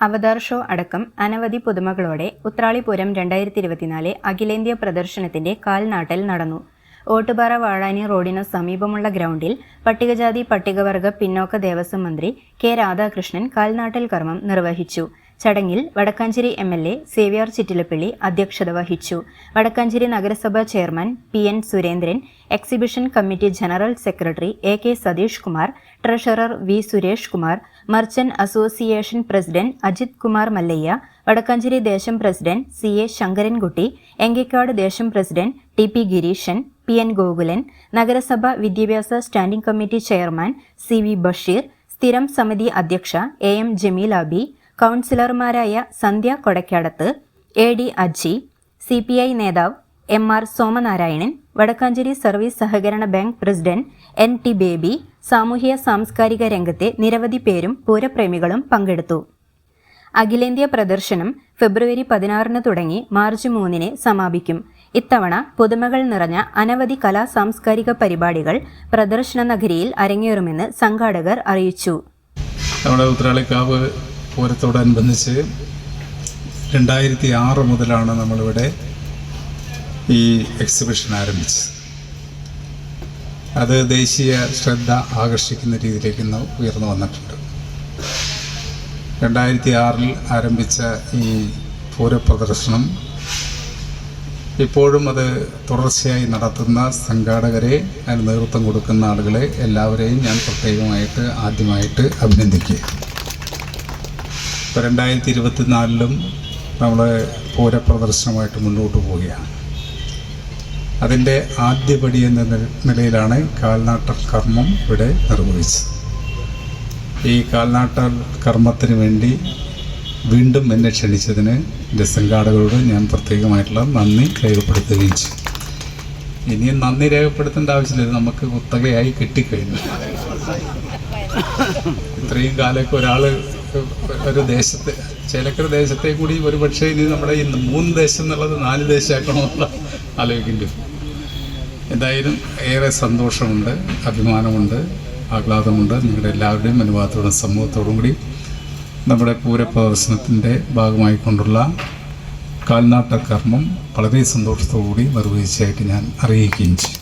അവതാർ show അടക്കം അനവധി പുതുമകളോടെ ഉത്രാളിപുരം രണ്ടായിരത്തി ഇരുപത്തിനാല് അഖിലേന്ത്യാ പ്രദർശനത്തിന്റെ കാൽനാട്ടൽ നടന്നു. ഓട്ടുപാറ വാഴാനി റോഡിനു സമീപമുള്ള ഗ്രൗണ്ടിൽ പട്ടികജാതി പട്ടികവർഗ പിന്നോക്ക ദേവസ്വം മന്ത്രി കെ രാധാകൃഷ്ണൻ കാൽനാട്ടൽ കർമ്മം നിർവഹിച്ചു. ചടങ്ങിൽ Vadakkanchery M L A Xavier Chittilappally അധ്യക്ഷത വഹിച്ചു. വടക്കാഞ്ചേരി നഗരസഭാ chairman P N Surendran exhibition committee general secretary A K Satheesh Kumar treasurer V Suresh Kumar merchant association president Ajith Kumar Mallayya Vadakkanchery ദേശം president C A Sankarankutty Enkikkad ദേശം president T P Gireesan P N Gokulan നഗരസഭ വിദ്യാഭ്യാസ standing committee chairman C V Basheer സ്ഥിരം സമിതി അധ്യക്ഷ A M Jameelabi കൗൺസിലർമാരായ Sandhya Kodakkadath A D Aji C P I നേതാവ് M R Somanarayanan Vadakkanchery service സഹകരണ bank president N T Baby സാമൂഹ്യ സാംസ്കാരിക രംഗത്തെ നിരവധി പേരും പൂരപ്രേമികളും പങ്കെടുത്തു. അഖിലേന്ത്യാ പ്രദർശനം ഫെബ്രുവരി പതിനാറിന് തുടങ്ങി മാർച്ച് മൂന്നിന് സമാപിക്കും. ഇത്തവണ പുതുമകൾ നിറഞ്ഞ അനവധി കലാ സാംസ്കാരിക പരിപാടികൾ പ്രദർശന നഗരിയിൽ അരങ്ങേറുമെന്ന് സംഘാടകർ അറിയിച്ചു. നമ്മുടെ ഉത്രാളിക്കാവ് പൂരത്തോടനുബന്ധിച്ച് രണ്ടായിരത്തി ആറ് മുതലാണ് നമ്മളിവിടെ ഈ എക്സിബിഷൻ ആരംഭിച്ചത്. അത് ദേശീയ ശ്രദ്ധ ആകർഷിക്കുന്ന രീതിയിലേക്ക് ഇന്ന് ഉയർന്നു വന്നിട്ടുണ്ട്. രണ്ടായിരത്തി ആറിൽ ആരംഭിച്ച ഈ പൂരപ്രദർശനം ഇപ്പോഴും അത് തുടർച്ചയായി നടത്തുന്ന സംഘാടകരെ അതിന് നേതൃത്വം കൊടുക്കുന്ന ആളുകളെ എല്ലാവരെയും ഞാൻ പ്രത്യേകമായിട്ട് ആദ്യമായിട്ട് അഭിനന്ദിക്കുക ഇപ്പോൾ രണ്ടായിരത്തി ഇരുപത്തിനാലിലും നമ്മൾ പൂരപ്രദർശനമായിട്ട് മുന്നോട്ട് പോവുകയാണ്. അതിന്റെ ആദ്യപടി എന്ന നിലയിലാണ് കാൽനാട്ട കർമ്മം ഇവിടെ നിർവഹിച്ചത്. ഈ കാൽനാട്ട കർമ്മത്തിന് വേണ്ടി വീണ്ടും എന്നെ ക്ഷണിച്ചതിന് എന്റെ സംഘാടകരോട് ഞാൻ പ്രത്യേകമായിട്ടുള്ള നന്ദി രേഖപ്പെടുത്തുകയും ചെയ്യും ഇനിയും നന്ദി രേഖപ്പെടുത്തേണ്ട ആവശ്യമില്ല. നമുക്ക് കുത്തകയായി കിട്ടിക്കഴിഞ്ഞു. ഇത്രയും കാലമൊക്കെ ഒരാൾ ഒരു ദേശത്തെ ചേലക്കര ദേശത്തെ കൂടി ഒരു പക്ഷേ ഇനി നമ്മുടെ ഈ മൂന്ന് ദേശം എന്നുള്ളത് നാല് ദേശമാക്കണമെന്നുള്ള ആലോചിക്കേണ്ടി. എന്തായാലും ഏറെ സന്തോഷമുണ്ട് അഭിമാനമുണ്ട് ആഹ്ലാദമുണ്ട് നിങ്ങളുടെ എല്ലാവരുടെയും അനുവാദത്തോടും സമൂഹത്തോടും കൂടി നമ്മുടെ പൂരപ്രദർശനത്തിന്റെ ഭാഗമായിക്കൊണ്ടുള്ള കാൽനാട്ട കർമ്മം വളരെ സന്തോഷത്തോടു കൂടി നിർവഹിച്ചതായിട്ട് ഞാൻ അറിയിക്കുകയും ചെയ്യും